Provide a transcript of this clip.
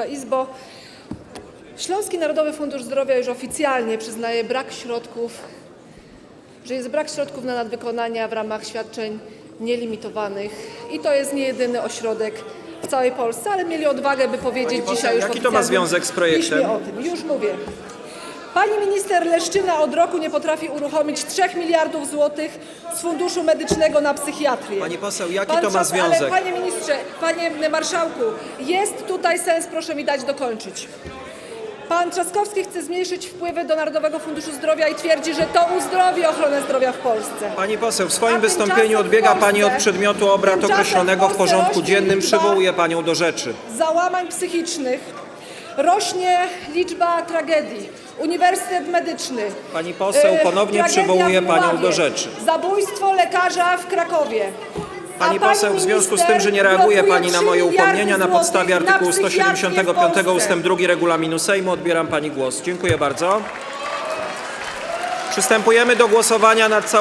Wysoka Izbo, Śląski Narodowy Fundusz Zdrowia już oficjalnie przyznaje brak środków, że jest brak środków na nadwykonania w ramach świadczeń nielimitowanych i to jest nie jedyny ośrodek w całej Polsce, ale mieli odwagę, by powiedzieć Pani poseł, dzisiaj już w jaki to ma oficjalnym związek z projektem? piśmie o tym. Już mówię. Pani minister Leszczyna od roku nie potrafi uruchomić 3 miliardów złotych z Funduszu Medycznego na psychiatrię. Pani poseł, jaki Pan to ma czas- związek? Ale panie ministrze, panie marszałku, jest tutaj sens, proszę mi dać dokończyć. Pan Trzaskowski chce zmniejszyć wpływy do Narodowego Funduszu Zdrowia i twierdzi, że to uzdrowi ochronę zdrowia w Polsce. Pani poseł, w swoim wystąpieniu odbiega Pani od Polsce- przedmiotu obrad określonego w w Polsce porządku dziennym. Przywołuję Panią do rzeczy. załamań psychicznych, rośnie liczba tragedii. Uniwersytet Medyczny. Pani poseł, e, ponownie w panią do rzeczy. Zabójstwo lekarza w Krakowie. Pani poseł, w związku z tym, że nie reaguje Pani na 3 moje upomnienia na podstawie artykułu psychiatrię w 175 Polsce. ust. 2 regulaminu Sejmu, odbieram Pani głos. Dziękuję bardzo. Przystępujemy do głosowania nad całością.